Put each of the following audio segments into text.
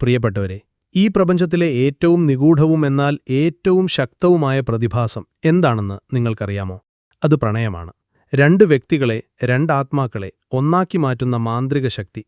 പ്രിയപ്പെട്ടവരെ ഈ പ്രപഞ്ചത്തിലെ ഏറ്റവും നിഗൂഢവും എന്നാൽ ഏറ്റവും ശക്തവുമായ പ്രതിഭാസം എന്താണെന്ന് നിങ്ങൾക്കറിയാമോ? അത് പ്രണയമാണ്. രണ്ട് വ്യക്തികളെ രണ്ടാത്മാക്കളെ ഒന്നാക്കി മാറ്റുന്ന മാന്ത്രിക ശക്തി.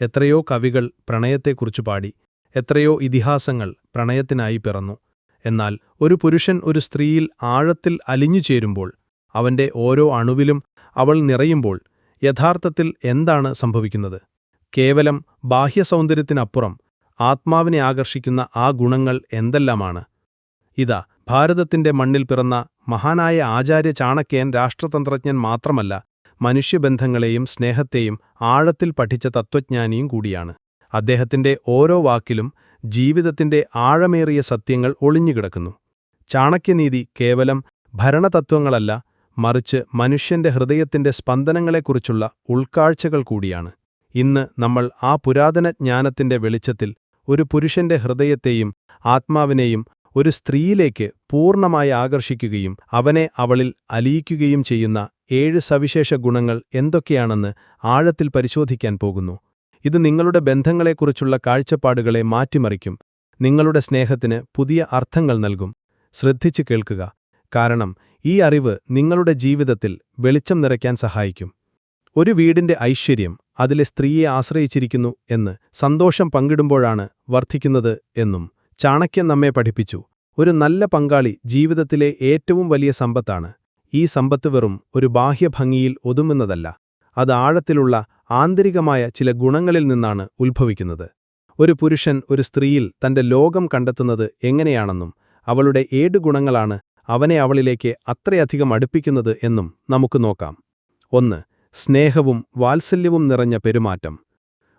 എത്രയോ കവികൾ പ്രണയത്തെക്കുറിച്ച് പാടി എത്രയോ ഇതിഹാസങ്ങൾ പ്രണയത്തിനായി പിറന്നു. എന്നാൽ ഒരു പുരുഷൻ ഒരു സ്ത്രീയിൽ ആഴത്തിൽ അലിഞ്ഞു ചേരുമ്പോൾ അവന്റെ ഓരോ അണുവിലും അവൾ നിറയുമ്പോൾ യഥാർത്ഥത്തിൽ എന്താണ് സംഭവിക്കുന്നത്? കേവലം ബാഹ്യസൗന്ദര്യത്തിനപ്പുറം ആത്മാവിനെ ആകർഷിക്കുന്ന ആ ഗുണങ്ങൾ എന്തെല്ലാമാണ്? ഇതാ ഭാരതത്തിന്റെ മണ്ണിൽ പിറന്ന മഹാനായ ആചാര്യ ചാണക്യൻ രാഷ്ട്രതന്ത്രജ്ഞൻ മാത്രമല്ല മനുഷ്യബന്ധങ്ങളെയും സ്നേഹത്തെയും ആഴത്തിൽ പഠിച്ച തത്വജ്ഞാനിയും കൂടിയാണ്. അദ്ദേഹത്തിന്റെ ഓരോ വാക്കിലും ജീവിതത്തിന്റെ ആഴമേറിയ സത്യങ്ങൾ ഒളിഞ്ഞുകിടക്കുന്നു. ചാണക്യനീതി കേവലം ഭരണതത്വങ്ങളല്ല മറിച്ച് മനുഷ്യന്റെ ഹൃദയത്തിന്റെ സ്പന്ദനങ്ങളെക്കുറിച്ചുള്ള ഉൾക്കാഴ്ചകൾ കൂടിയാണ്. ഇന്ന് നമ്മൾ ആ പുരാതന ജ്ഞാനത്തിന്റെ വെളിച്ചത്തിൽ ഒരു പുരുഷന്റെ ഹൃദയത്തെയും ആത്മാവിനെയും ഒരു സ്ത്രീയിലേക്ക് പൂർണമായി ആകർഷിക്കുകയും അവനെ അവളിൽ അലിയിക്കുകയും ചെയ്യുന്ന ഏഴ് സവിശേഷ ഗുണങ്ങൾ എന്തൊക്കെയാണെന്ന് ആഴത്തിൽ പരിശോധിക്കാൻ പോകുന്നു. ഇത് നിങ്ങളുടെ ബന്ധങ്ങളെക്കുറിച്ചുള്ള കാഴ്ചപ്പാടുകളെ മാറ്റിമറിക്കും. നിങ്ങളുടെ സ്നേഹത്തിന് പുതിയ അർത്ഥങ്ങൾ നൽകും. ശ്രദ്ധിച്ചു കേൾക്കുക. കാരണം ഈ അറിവ് നിങ്ങളുടെ ജീവിതത്തിൽ വെളിച്ചം നിറയ്ക്കാൻ സഹായിക്കും. ഒരു വീടിന്റെ ഐശ്വര്യം അതിലെ സ്ത്രീയെ ആശ്രയിച്ചിരിക്കുന്നു എന്ന് സന്തോഷം പങ്കിടുമ്പോഴാണ് വർദ്ധിക്കുന്നത് എന്നും ചാണക്യൻ നമ്മെ പഠിപ്പിച്ചു. ഒരു നല്ല പങ്കാളി ജീവിതത്തിലെ ഏറ്റവും വലിയ സമ്പത്താണ്. ഈ സമ്പത്ത് വെറും ഒരു ബാഹ്യഭംഗിയിൽ ഒതുങ്ങുന്നതല്ല. അത് ആഴത്തിലുള്ള ആന്തരികമായ ചില ഗുണങ്ങളിൽ നിന്നാണ് ഉത്ഭവിക്കുന്നത്. ഒരു പുരുഷൻ ഒരു സ്ത്രീയിൽ തന്റെ ലോകം കണ്ടെത്തുന്നത് എങ്ങനെയാണെന്നും അവളുടെ ഏഴ് ഗുണങ്ങളാണ് അവനെ അവളിലേക്ക് അത്രയധികം അടുപ്പിക്കുന്നത് എന്നും നമുക്ക് നോക്കാം. ഒന്ന് സ്നേഹവും വാത്സല്യവും നിറഞ്ഞ പെരുമാറ്റം.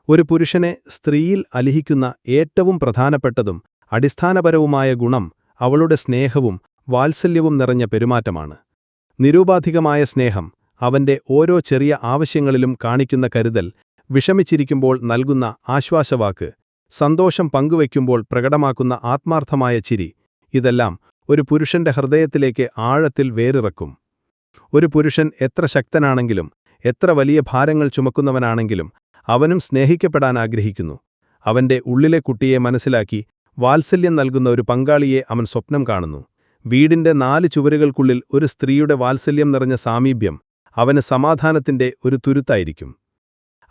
ഒരു പുരുഷനെ സ്ത്രീയിൽ അലിഹിക്കുന്ന ഏറ്റവും പ്രധാനപ്പെട്ടതും അടിസ്ഥാനപരവുമായ ഗുണം അവളുടെ സ്നേഹവും വാത്സല്യവും നിറഞ്ഞ പെരുമാറ്റമാണ്. നിരൂപാധികമായ സ്നേഹം അവന്റെ ഓരോ ചെറിയ ആവശ്യങ്ങളിലും കാണിക്കുന്ന കരുതൽ വിഷമിച്ചിരിക്കുമ്പോൾ നൽകുന്ന ആശ്വാസവാക്ക് സന്തോഷം പങ്കുവയ്ക്കുമ്പോൾ പ്രകടമാക്കുന്ന ആത്മാർത്ഥമായ ചിരി ഇതെല്ലാം ഒരു പുരുഷന്റെ ഹൃദയത്തിലേക്ക് ആഴത്തിൽ വേറിറക്കും. ഒരു പുരുഷൻ എത്ര ശക്തനാണെങ്കിലും എത്ര വലിയ ഭാരങ്ങൾ ചുമക്കുന്നവനാണെങ്കിലും അവനും സ്നേഹിക്കപ്പെടാൻ ആഗ്രഹിക്കുന്നു. അവന്റെ ഉള്ളിലെ കുട്ടിയെ മനസ്സിലാക്കി വാത്സല്യം നൽകുന്ന ഒരു പങ്കാളിയെ അവൻ സ്വപ്നം കാണുന്നു. വീടിന്റെ നാല് ചുവരുകൾക്കുള്ളിൽ ഒരു സ്ത്രീയുടെ വാത്സല്യം നിറഞ്ഞ സാമീപ്യം അവന് സമാധാനത്തിന്റെ ഒരു തുരുത്തായിരിക്കും.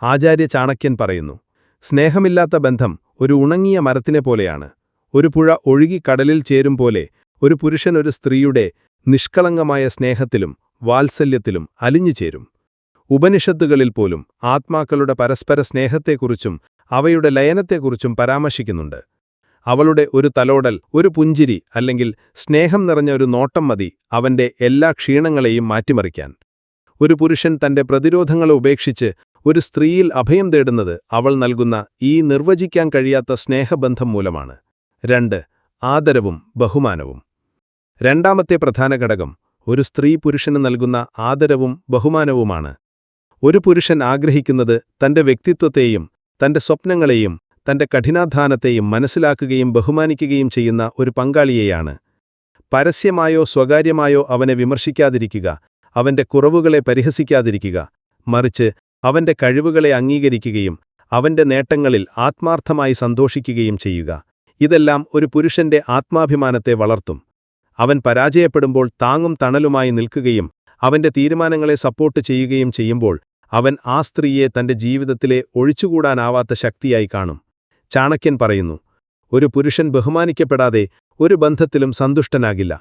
ആചാര്യ ചാണക്യൻ പറയുന്നു സ്നേഹമില്ലാത്ത ബന്ധം ഒരു ഉണങ്ങിയ മരത്തിനെ പോലെയാണ്. ഒരു പുഴ ഒഴുകി കടലിൽ ചേരും പോലെ ഒരു പുരുഷൻ ഒരു സ്ത്രീയുടെ നിഷ്കളങ്കമായ സ്നേഹത്തിലും വാത്സല്യത്തിലും അലിഞ്ഞുചേരും. ഉപനിഷത്തുകളിൽ പോലും ആത്മാക്കളുടെ പരസ്പര സ്നേഹത്തെക്കുറിച്ചും അവയുടെ ലയനത്തെക്കുറിച്ചും പരാമർശിക്കുന്നുണ്ട്. അവളുടെ ഒരു തലോടൽ ഒരു പുഞ്ചിരി അല്ലെങ്കിൽ സ്നേഹം നിറഞ്ഞ ഒരു നോട്ടം മതി അവന്റെ എല്ലാ ക്ഷീണങ്ങളെയും മാറ്റിമറിക്കാൻ. ഒരു പുരുഷൻ തന്റെ പ്രതിരോധങ്ങളെ ഉപേക്ഷിച്ച് ഒരു സ്ത്രീയിൽ അഭയം തേടുന്നത് അവൾ നൽകുന്ന ഈ നിർവചിക്കാൻ കഴിയാത്ത സ്നേഹബന്ധം മൂലമാണ്. രണ്ട് ആദരവും ബഹുമാനവും. രണ്ടാമത്തെ പ്രധാന ഘടകം ഒരു സ്ത്രീ പുരുഷന് നൽകുന്ന ആദരവും ബഹുമാനവുമാണ്. ഒരു പുരുഷൻ ആഗ്രഹിക്കുന്നത് തന്റെ വ്യക്തിത്വത്തെയും തന്റെ സ്വപ്നങ്ങളെയും തന്റെ കഠിനാധാനത്തെയും മനസ്സിലാക്കുകയും ബഹുമാനിക്കുകയും ചെയ്യുന്ന ഒരു പങ്കാളിയെയാണ്. പരസ്യമായോ സ്വകാര്യമായോ അവനെ വിമർശിക്കാതിരിക്കുക അവന്റെ കുറവുകളെ പരിഹസിക്കാതിരിക്കുക മറിച്ച് അവന്റെ കഴിവുകളെ അംഗീകരിക്കുകയും അവന്റെ നേട്ടങ്ങളിൽ ആത്മാർത്ഥമായി സന്തോഷിക്കുകയും ചെയ്യുക. ഇതെല്ലാം ഒരു പുരുഷന്റെ ആത്മാഭിമാനത്തെ വളർത്തും. അവൻ പരാജയപ്പെടുമ്പോൾ താങ്ങും തണലുമായി നിൽക്കുകയും അവന്റെ തീരുമാനങ്ങളെ സപ്പോർട്ട് ചെയ്യുകയും ചെയ്യുമ്പോൾ അവൻ ആ സ്ത്രീയെ തന്റെ ജീവിതത്തിലെ ഒഴിച്ചുകൂടാനാവാത്ത ശക്തിയായി കാണും. ചാണക്യൻ പറയുന്നു ഒരു പുരുഷൻ ബഹുമാനിക്കപ്പെടാതെ ഒരു ബന്ധത്തിലും സന്തുഷ്ടനാകില്ല.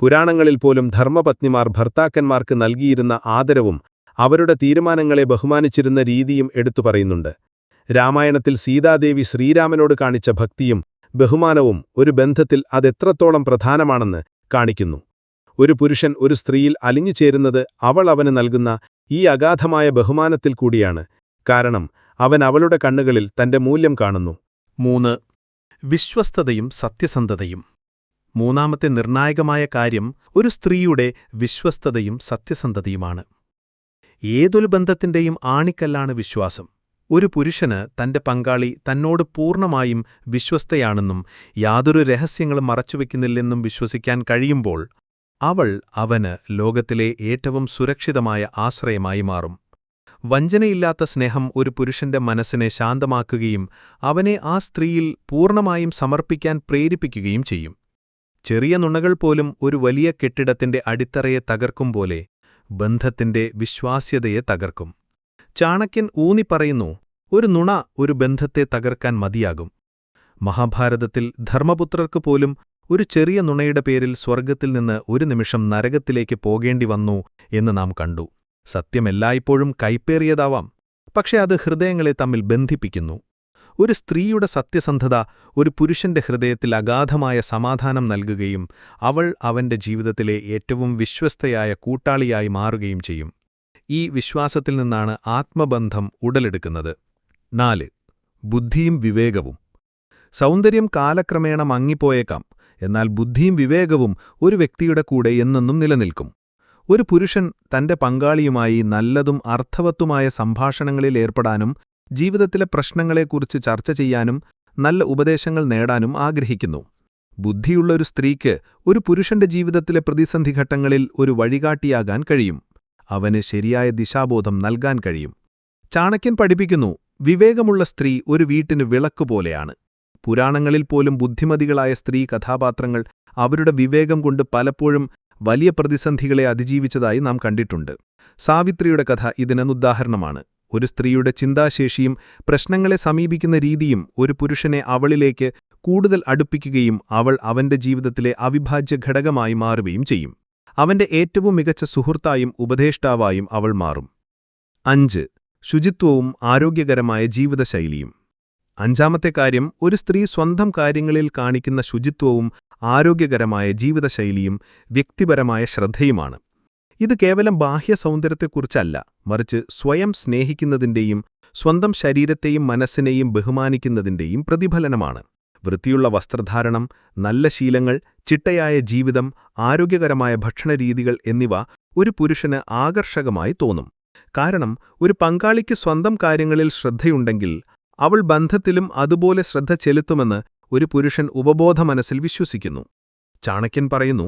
പുരാണങ്ങളിൽ പോലും ധർമ്മപത്നിമാർ ഭർത്താക്കന്മാർക്ക് നൽകിയിരുന്ന ആദരവും അവരുടെ തീരുമാനങ്ങളെ ബഹുമാനിച്ചിരുന്ന രീതിയും എടുത്തു പറയുന്നുണ്ട്. രാമായണത്തിൽ സീതാദേവി ശ്രീരാമനോട് കാണിച്ച ഭക്തിയും ബഹുമാനവും ഒരു ബന്ധത്തിൽ അതെത്രത്തോളം പ്രധാനമാണെന്ന് കാണിക്കുന്നു. ഒരു പുരുഷൻ ഒരു സ്ത്രീയിൽ അലിഞ്ഞു ചേരുന്നത് അവൾ അവന് നൽകുന്ന ഈ അഗാധമായ ബഹുമാനത്തിൽ കൂടിയാണ്. കാരണം അവൻ അവളുടെ കണ്ണുകളിൽ തന്റെ മൂല്യം കാണുന്നു. മൂന്ന് വിശ്വസ്തതയും സത്യസന്ധതയും. മൂന്നാമത്തെ നിർണായകമായ കാര്യം ഒരു സ്ത്രീയുടെ വിശ്വസ്തതയും സത്യസന്ധതയുമാണ്. ഏതൊരു ബന്ധത്തിന്റെയും ആണിക്കല്ലാണ് വിശ്വാസം. ഒരു പുരുഷന് തന്റെ പങ്കാളി തന്നോട് പൂർണമായും വിശ്വസ്തയാണെന്നും യാതൊരു രഹസ്യങ്ങളും മറച്ചുവെക്കുന്നില്ലെന്നും വിശ്വസിക്കാൻ കഴിയുമ്പോൾ അവൾ അവന് ലോകത്തിലെ ഏറ്റവും സുരക്ഷിതമായ ആശ്രയമായി മാറും. വഞ്ചനയില്ലാത്ത സ്നേഹം ഒരു പുരുഷന്റെ മനസ്സിനെ ശാന്തമാക്കുകയും അവനെ ആ സ്ത്രീയിൽ പൂർണമായും സമർപ്പിക്കാൻ പ്രേരിപ്പിക്കുകയും ചെയ്യും. ചെറിയ നുണകൾ പോലും ഒരു വലിയ കെട്ടിടത്തിന്റെ അടിത്തറയെ തകർക്കും പോലെ ബന്ധത്തിന്റെ വിശ്വാസ്യതയെ തകർക്കും. ചാണക്യൻ ഊന്നി പറയുന്നു ഒരു നുണ ഒരു ബന്ധത്തെ തകർക്കാൻ മതിയാകും. മഹാഭാരതത്തിൽ ധർമ്മപുത്രർക്ക് പോലും ഒരു ചെറിയ നുണയുടെ പേരിൽ സ്വർഗത്തിൽ നിന്ന് ഒരു നിമിഷം നരകത്തിലേക്ക് പോകേണ്ടി വന്നു എന്ന് നാം കണ്ടു. സത്യമെല്ലായ്പ്പോഴും കൈപ്പേറിയതാവാം. പക്ഷേ അത് ഹൃദയങ്ങളെ തമ്മിൽ ബന്ധിപ്പിക്കുന്നു. ഒരു സ്ത്രീയുടെ സത്യസന്ധത ഒരു പുരുഷന്റെ ഹൃദയത്തിൽ അഗാധമായ സമാധാനം നൽകുകയും അവൾ അവന്റെ ജീവിതത്തിലെ ഏറ്റവും വിശ്വസ്തയായ കൂട്ടാളിയായി മാറുകയും ചെയ്യും. ഈ വിശ്വാസത്തിൽ നിന്നാണ് ആത്മബന്ധം ഉടലെടുക്കുന്നത്. നാല് ബുദ്ധിയും വിവേകവും. സൗന്ദര്യം കാലക്രമേണ മങ്ങിപ്പോയേക്കാം. എന്നാൽ ബുദ്ധിയും വിവേകവും ഒരു വ്യക്തിയുടെ കൂടെ എന്നെന്നും നിലനിൽക്കും. ഒരു പുരുഷൻ തന്റെ പങ്കാളിയുമായി നല്ലതും അർത്ഥവത്തുമായ സംഭാഷണങ്ങളിൽ ഏർപ്പെടാനും ജീവിതത്തിലെ പ്രശ്നങ്ങളെക്കുറിച്ച് ചർച്ച ചെയ്യാനും നല്ല ഉപദേശങ്ങൾ നേടാനും ആഗ്രഹിക്കുന്നു. ബുദ്ധിയുള്ള ഒരു സ്ത്രീക്ക് ഒരു പുരുഷന്റെ ജീവിതത്തിലെ പ്രതിസന്ധി ഘട്ടങ്ങളിൽ ഒരു വഴികാട്ടിയാകാൻ കഴിയും. അവന് ശരിയായ ദിശാബോധം നൽകാൻ കഴിയും. ചാണക്യൻ പഠിപ്പിക്കുന്നു വിവേകമുള്ള സ്ത്രീ ഒരു വീട്ടിന് വിളക്കുപോലെയാണ് പുരാണങ്ങളിൽ പോലും ബുദ്ധിമതികളായ സ്ത്രീ കഥാപാത്രങ്ങൾ അവരുടെ വിവേകം കൊണ്ട് പലപ്പോഴും വലിയ പ്രതിസന്ധികളെ അതിജീവിച്ചതായി നാം കണ്ടിട്ടുണ്ട്. സാവിത്രിയുടെ കഥ ഇതിനെന്നുദാഹരണമാണ് ഒരു സ്ത്രീയുടെ ചിന്താശേഷിയും പ്രശ്നങ്ങളെ സമീപിക്കുന്ന രീതിയും ഒരു പുരുഷനെ അവളിലേക്ക് കൂടുതൽ അടുപ്പിക്കുകയും അവൾ അവന്റെ ജീവിതത്തിലെ അവിഭാജ്യ ഘടകമായി മാറുകയും ചെയ്യും. അവന്റെ ഏറ്റവും മികച്ച സുഹൃത്തായും ഉപദേഷ്ടാവായും അവൾ മാറും. അഞ്ച്. ശുചിത്വവും ആരോഗ്യകരമായ ജീവിതശൈലിയും. അഞ്ചാമത്തെ കാര്യം ഒരു സ്ത്രീ സ്വന്തം കാര്യങ്ങളിൽ കാണിക്കുന്ന ശുചിത്വവും ആരോഗ്യകരമായ ജീവിതശൈലിയും വ്യക്തിപരമായ ശ്രദ്ധയുമാണ്. ഇത് കേവലം ബാഹ്യ സൗന്ദര്യത്തെക്കുറിച്ചല്ല മറിച്ച് സ്വയം സ്നേഹിക്കുന്നതിന്റെയും സ്വന്തം ശരീരത്തെയും മനസ്സിനെയും ബഹുമാനിക്കുന്നതിന്റെയും പ്രതിഫലനമാണ്. വൃത്തിയുള്ള വസ്ത്രധാരണം നല്ല ശീലങ്ങൾ ചിട്ടയായ ജീവിതം ആരോഗ്യകരമായ ഭക്ഷണരീതികൾ എന്നിവ ഒരു പുരുഷന് ആകർഷകമായി തോന്നും. കാരണം ഒരു പങ്കാളിക്ക് സ്വന്തം കാര്യങ്ങളിൽ ശ്രദ്ധയുണ്ടെങ്കിൽ അവൾ ബന്ധത്തിലും അതുപോലെ ശ്രദ്ധ ചെലുത്തുമെന്ന് ഒരു പുരുഷൻ ഉപബോധ മനസ്സിൽ വിശ്വസിക്കുന്നു. ചാണക്യൻ പറയുന്നു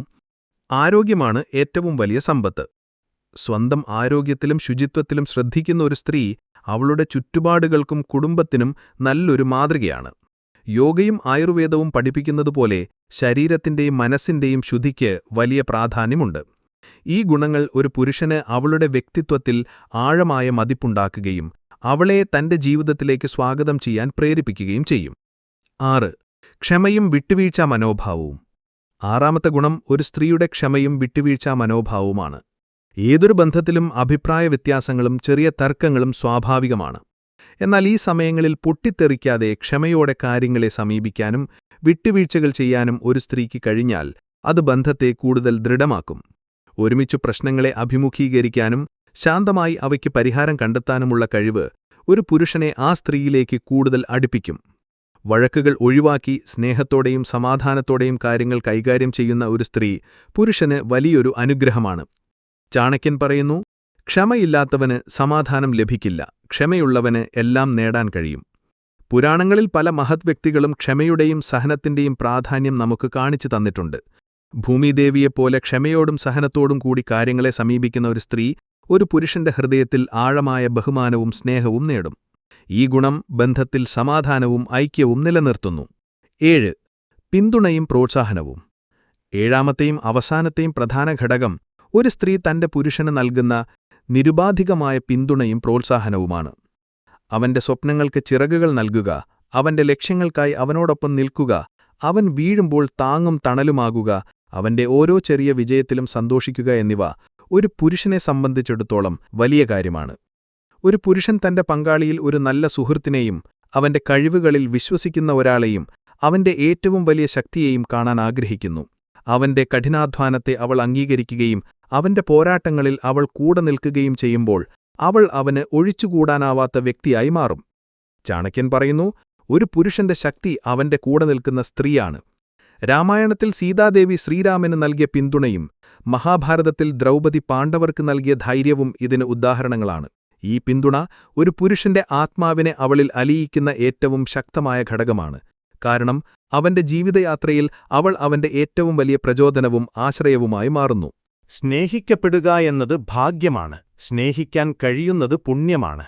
ആരോഗ്യമാണ് ഏറ്റവും വലിയ സമ്പത്ത്. സ്വന്തം ആരോഗ്യത്തിലും ശുചിത്വത്തിലും ശ്രദ്ധിക്കുന്ന ഒരു സ്ത്രീ അവളുടെ ചുറ്റുപാടുകൾക്കും കുടുംബത്തിനും നല്ലൊരു മാതൃകയാണ്. യോഗയും ആയുർവേദവും പഠിപ്പിക്കുന്നതുപോലെ ശരീരത്തിന്റെയും മനസ്സിന്റെയും ശുദ്ധിക്ക് വലിയ പ്രാധാന്യമുണ്ട്. ഈ ഗുണങ്ങൾ ഒരു പുരുഷന് അവളുടെ വ്യക്തിത്വത്തിൽ ആഴമായ മതിപ്പുണ്ടാക്കുകയും അവളെ തന്റെ ജീവിതത്തിലേക്ക് സ്വാഗതം ചെയ്യാൻ പ്രേരിപ്പിക്കുകയും ചെയ്യും. ആറ്. ക്ഷമയും വിട്ടുവീഴ്ചാ മനോഭാവവും. ആറാമത്തെ ഗുണം ഒരു സ്ത്രീയുടെ ക്ഷമയും വിട്ടുവീഴ്ചാ മനോഭാവവുമാണ്. ഏതൊരു ബന്ധത്തിലും അഭിപ്രായ വ്യത്യാസങ്ങളും ചെറിയ തർക്കങ്ങളും സ്വാഭാവികമാണ്. എന്നാൽ ഈ സമയങ്ങളിൽ പൊട്ടിത്തെറിക്കാതെ ക്ഷമയോടെ കാര്യങ്ങളെ സമീപിക്കാനും വിട്ടുവീഴ്ചകൾ ചെയ്യാനും ഒരു സ്ത്രീക്ക് കഴിഞ്ഞാൽ അത് ബന്ധത്തെ കൂടുതൽ ദൃഢമാക്കും. ഒരുമിച്ചു പ്രശ്നങ്ങളെ അഭിമുഖീകരിക്കാനും ശാന്തമായി അവയ്ക്ക് പരിഹാരം കണ്ടെത്താനുമുള്ള കഴിവ് ഒരു പുരുഷനെ ആ സ്ത്രീയിലേക്ക് കൂടുതൽ അടുപ്പിക്കും. വഴക്കുകൾ ഒഴിവാക്കി സ്നേഹത്തോടെയും സമാധാനത്തോടെയും കാര്യങ്ങൾ കൈകാര്യം ചെയ്യുന്ന ഒരു സ്ത്രീ പുരുഷന് വലിയൊരു അനുഗ്രഹമാണ്. ചാണക്യൻ പറയുന്നു ക്ഷമയില്ലാത്തവന് സമാധാനം ലഭിക്കില്ല. ക്ഷമയുള്ളവന് എല്ലാം നേടാൻ കഴിയും. പുരാണങ്ങളിൽ പല മഹത് വ്യക്തികളും ക്ഷമയുടെയും സഹനത്തിന്റെയും പ്രാധാന്യം നമുക്ക് കാണിച്ചു തന്നിട്ടുണ്ട്. ഭൂമിദേവിയെപ്പോലെ ക്ഷമയോടും സഹനത്തോടും കൂടി കാര്യങ്ങളെ സമീപിക്കുന്ന ഒരു സ്ത്രീ ഒരു പുരുഷന്റെ ഹൃദയത്തിൽ ആഴമായ ബഹുമാനവും സ്നേഹവും നേടും. ഈ ഗുണം ബന്ധത്തിൽ സമാധാനവും ഐക്യവും നിലനിർത്തുന്നു. ഏഴ് പിന്തുണയും പ്രോത്സാഹനവും. ഏഴാമത്തെയും അവസാനത്തെയും പ്രധാന ഘടകം ഒരു സ്ത്രീ തന്റെ പുരുഷന് നൽകുന്ന നിരുപാധികമായ പിന്തുണയും പ്രോത്സാഹനവുമാണ്. അവന്റെ സ്വപ്നങ്ങൾക്ക് ചിറകുകൾ നൽകുക അവന്റെ ലക്ഷ്യങ്ങൾക്കായി അവനോടൊപ്പം നിൽക്കുക അവൻ വീഴുമ്പോൾ താങ്ങും തണലുമാകുക അവന്റെ ഓരോ ചെറിയ വിജയത്തിലും സന്തോഷിക്കുക എന്നിവ ഒരു പുരുഷനെ സംബന്ധിച്ചിടത്തോളം വലിയ കാര്യമാണ്. ഒരു പുരുഷൻ തന്റെ പങ്കാളിയിൽ ഒരു നല്ല സുഹൃത്തിനെയും അവന്റെ കഴിവുകളിൽ വിശ്വസിക്കുന്ന ഒരാളെയും അവന്റെ ഏറ്റവും വലിയ ശക്തിയെയും കാണാൻ ആഗ്രഹിക്കുന്നു. അവന്റെ കഠിനാധ്വാനത്തെ അവൾ അംഗീകരിക്കുകയും അവന്റെ പോരാട്ടങ്ങളിൽ അവൾ കൂടെ നിൽക്കുകയും ചെയ്യുമ്പോൾ അവൾ അവന് ഒഴിച്ചുകൂടാനാവാത്ത വ്യക്തിയായി മാറും. ചാണക്യൻ പറയുന്നു ഒരു പുരുഷന്റെ ശക്തി അവന്റെ കൂടെ നിൽക്കുന്ന സ്ത്രീയാണ്. രാമായണത്തിൽ സീതാദേവി ശ്രീരാമന് നൽകിയ പിന്തുണയും മഹാഭാരതത്തിൽ ദ്രൗപദി പാണ്ഡവർക്ക് നൽകിയ ധൈര്യവും ഇതിന് ഉദാഹരണങ്ങളാണ്. ഈ പിന്തുണ ഒരു പുരുഷന്റെ ആത്മാവിനെ അവളിൽ അലിയിക്കുന്ന ഏറ്റവും ശക്തമായ ഘടകമാണ്. കാരണം അവന്റെ ജീവിതയാത്രയിൽ അവൾ അവന്റെ ഏറ്റവും വലിയ പ്രചോദനവും ആശ്രയവുമായി മാറുന്നു. സ്നേഹിക്കപ്പെടുക എന്നത് ഭാഗ്യമാണ്. സ്നേഹിക്കാൻ കഴിയുന്നത് പുണ്യമാണ്.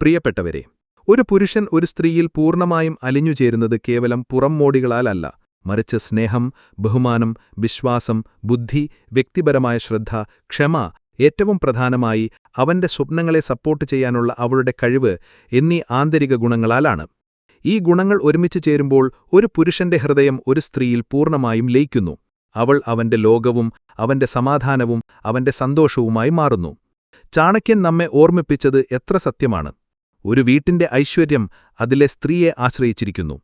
പ്രിയപ്പെട്ടവരെ ഒരു പുരുഷൻ ഒരു സ്ത്രീയിൽ പൂർണമായും അലിഞ്ഞുചേരുന്നത് കേവലം പുറംമോടികളാലല്ല. മറിച്ച് സ്നേഹം ബഹുമാനം വിശ്വാസം ബുദ്ധി വ്യക്തിപരമായ ശ്രദ്ധ ക്ഷമ ഏറ്റവും പ്രധാനമായി അവന്റെ സ്വപ്നങ്ങളെ സപ്പോർട്ട് ചെയ്യാനുള്ള അവളുടെ കഴിവ് എന്നീ ആന്തരിക ഗുണങ്ങളാലാണ്. ഈ ഗുണങ്ങൾ ഒരുമിച്ച് ചേരുമ്പോൾ ഒരു പുരുഷന്റെ ഹൃദയം ഒരു സ്ത്രീയിൽ പൂർണമായും ലയിക്കുന്നു. അവൾ അവന്റെ ലോകവും അവന്റെ സമാധാനവും അവന്റെ സന്തോഷവുമായി മാറുന്നു. ചാണക്യൻ നമ്മെ ഓർമ്മിപ്പിച്ചത് എത്ര സത്യമാണ്. ഒരു വീട്ടിന്റെ ഐശ്വര്യം അതിലെ സ്ത്രീയെ ആശ്രയിച്ചിരിക്കുന്നു.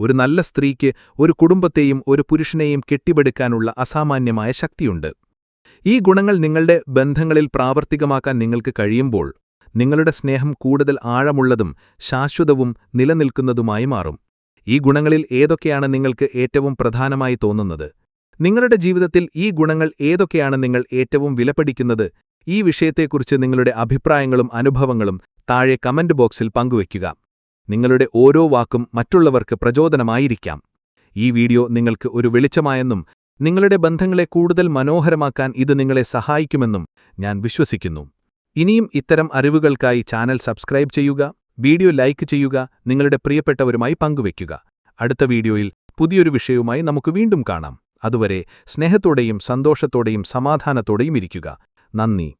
ഒരു നല്ല സ്ത്രീക്ക് ഒരു കുടുംബത്തെയും ഒരു പുരുഷനെയും കെട്ടിപ്പടുക്കാനുള്ള അസാമാന്യമായ ശക്തിയുണ്ട്. ഈ ഗുണങ്ങൾ നിങ്ങളുടെ ബന്ധങ്ങളിൽ പ്രാവർത്തികമാക്കാൻ നിങ്ങൾക്ക് കഴിയുമ്പോൾ നിങ്ങളുടെ സ്നേഹം കൂടുതൽ ആഴമുള്ളതും ശാശ്വതവും നിലനിൽക്കുന്നതുമായി മാറും. ഈ ഗുണങ്ങളിൽ ഏതൊക്കെയാണ് നിങ്ങൾക്ക് ഏറ്റവും പ്രധാനമായി തോന്നുന്നത്? നിങ്ങളുടെ ജീവിതത്തിൽ ഈ ഗുണങ്ങൾ ഏതൊക്കെയാണ് നിങ്ങൾ ഏറ്റവും വിലപിടിക്കുന്നത്? ഈ വിഷയത്തെക്കുറിച്ച് നിങ്ങളുടെ അഭിപ്രായങ്ങളും അനുഭവങ്ങളും താഴെ കമന്റ് ബോക്സിൽ പങ്കുവയ്ക്കുക. നിങ്ങളുടെ ഓരോ വാക്കും മറ്റുള്ളവർക്ക് പ്രചോദനമായിരിക്കാം. ഈ വീഡിയോ നിങ്ങൾക്ക് ഒരു വെളിച്ചമായെന്നും നിങ്ങളുടെ ബന്ധങ്ങളെ കൂടുതൽ മനോഹരമാക്കാൻ ഇത് നിങ്ങളെ സഹായിക്കുമെന്നും ഞാൻ വിശ്വസിക്കുന്നു. ഇനിയും ഇത്തരം അറിവുകൾക്കായി ചാനൽ സബ്സ്ക്രൈബ് ചെയ്യുക വീഡിയോ ലൈക്ക് ചെയ്യുക നിങ്ങളുടെ പ്രിയപ്പെട്ടവരുമായി പങ്കുവയ്ക്കുക. അടുത്ത വീഡിയോയിൽ പുതിയൊരു വിഷയവുമായി നമുക്ക് വീണ്ടും കാണാം. അതുവരെ സ്നേഹത്തോടെയും സന്തോഷത്തോടെയും സമാധാനത്തോടെയും ഇരിക്കുക. നന്ദി.